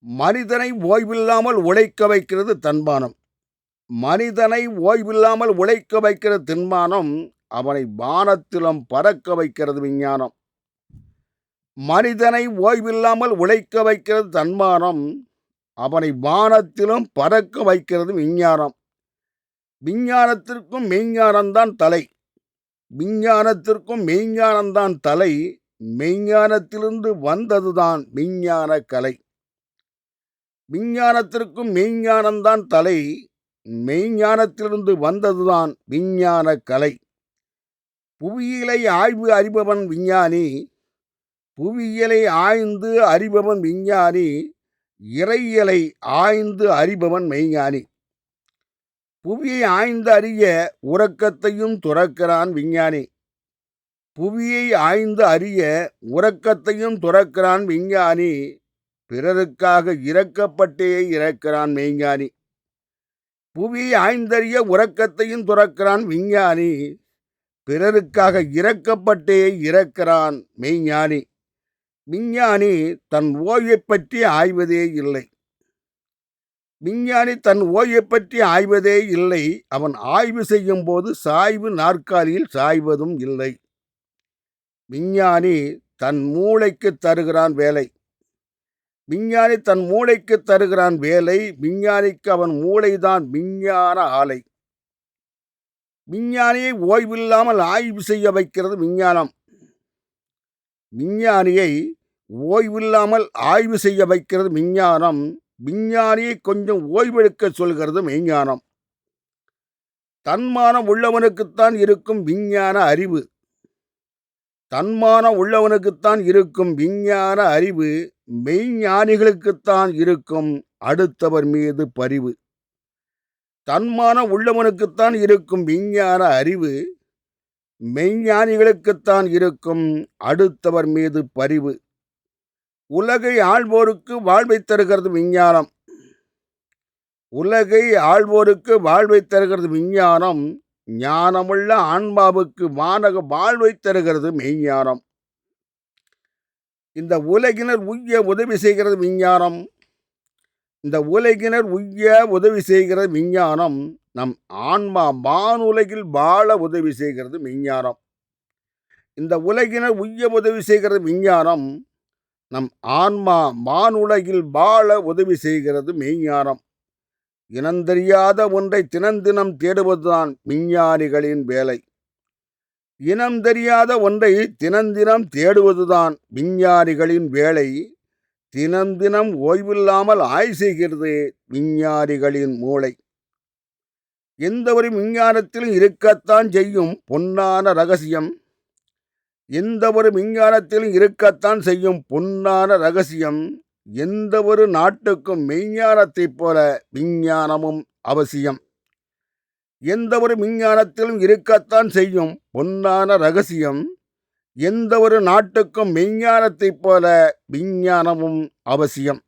மனிதனை ஓய்வில்லாமல் உழைக்க வைக்கிறது தன்மானம் மனிதனை ஓய்வில்லாமல் உழைக்க வைக்கிற தின்மானம் அவனை வானத்திலும் பறக்க வைக்கிறது விஞ்ஞானம். மனிதனை ஓய்வில்லாமல் உழைக்க வைக்கிறது தன்மானம் அவனை வானத்திலும் பறக்க வைக்கிறது விஞ்ஞானம். விஞ்ஞானத்திற்கும் மெய்ஞானம்தான் தலை. விஞ்ஞானத்திற்கும் மெய்ஞானம்தான் தலை. மெய்ஞானத்திலிருந்து வந்ததுதான் விஞ்ஞான கலை விஞ்ஞானத்திற்கும் மெய்ஞானம்தான் தலை. மெய்ஞானத்திலிருந்து வந்ததுதான் விஞ்ஞான கலை. புவியியலை ஆய்வு அறிபவன் விஞ்ஞானி. புவியியலை ஆய்ந்து அறிபவன் விஞ்ஞானி. இறையியலை ஆய்ந்து அறிபவன் மெய்ஞானி. புவியை ஆய்ந்து அறிய உறக்கத்தையும் துறக்கிறான் விஞ்ஞானி. புவியை ஆய்ந்து அறிய உறக்கத்தையும் துறக்கிறான் விஞ்ஞானி. பிறருக்காக இறக்கப்பட்டே இறக்கிறான் மெய்ஞானி. புவி ஆய்ந்தறிய உறக்கத்தையும் துறக்கிறான் விஞ்ஞானி. பிறருக்காக இறக்கப்பட்டே இறக்கிறான் மெய்ஞானி. விஞ்ஞானி தன் ஓய்வை பற்றி ஆய்வதே இல்லை. விஞ்ஞானி தன் ஓய்வை பற்றி ஆய்வதே இல்லை. அவன் ஆய்வு செய்யும் போது சாய்வு நாற்காலியில் சாய்வதும் இல்லை. விஞ்ஞானி தன் மூளைக்கு தருகிறான் வேலை. விஞ்ஞானி தன் மூளைக்கு தருகிறான் வேலை விஞ்ஞானிக்கு அவன் மூளைதான் விஞ்ஞான ஆலை. விஞ்ஞானியை ஓய்வில்லாமல் ஆய்வு செய்ய வைக்கிறது விஞ்ஞானம். விஞ்ஞானியை ஓய்வில்லாமல் ஆய்வு செய்ய வைக்கிறது விஞ்ஞானம். விஞ்ஞானியை கொஞ்சம் ஓய்வெடுக்க சொல்கிறது மெய்ஞானம் தன்மானம் உள்ளவனுக்குத்தான் இருக்கும் விஞ்ஞான அறிவு. தன்மானம் உள்ளவனுக்குத்தான் இருக்கும் விஞ்ஞான அறிவு மெய்ஞானிகளுக்குத்தான் இருக்கும் அடுத்தவர் மீது பரிவு. தன்மானம் உள்ளவனுக்குத்தான் இருக்கும் விஞ்ஞான அறிவு மெய்ஞானிகளுக்குத்தான் இருக்கும் அடுத்தவர் மீது பரிவு. உலகை ஆள்வோருக்கு வாழ்வை தருகிறது விஞ்ஞானம். உலகை ஆள்வோருக்கு வாழ்வை தருகிறது விஞ்ஞானம். ஞானமுள்ள ஆன்மாவுக்கு வானக வாழ்வை தருகிறது மெய்ஞானம். இந்த உலகினர் உய்ய உதவி செய்கிறது விஞ்ஞானம். இந்த உலகினர் உய்ய உதவி செய்கிறது விஞ்ஞானம். நம் ஆன்மா வானுலகில் வாழ உதவி செய்கிறது விஞ்ஞானம் இந்த உலகினர் உய்ய உதவி செய்கிறது விஞ்ஞானம். நம் ஆன்மா வானுலகில் வாழ உதவி செய்கிறது மெய்ஞானம். இனந்தெரியாத ஒன்றை தினந்தினம் தேடுவதுதான் விஞ்ஞானிகளின் வேலை. இனம் தெரியாத ஒன்றை தினந்தினம் தேடுவதுதான் விஞ்ஞானிகளின் வேலை. தினம் தினம் ஓய்வில்லாமல் ஆய் செய்கிறது விஞ்ஞானிகளின் மூளை. எந்த ஒரு விஞ்ஞானத்திலும் இருக்கத்தான் செய்யும் பொன்னான ரகசியம். எந்த ஒரு விஞ்ஞானத்திலும் இருக்கத்தான் செய்யும் பொன்னான ரகசியம். எந்த ஒரு நாட்டுக்கும் மெய்ஞானத்தைப் போல விஞ்ஞானமும் அவசியம். எந்த ஒரு விஞ்ஞானத்திலும் இருக்கத்தான் செய்யும் பொன்னான ரகசியம் எந்த ஒரு நாட்டுக்கும் மெய்ஞானத்தைப் போல விஞ்ஞானமும் அவசியம்.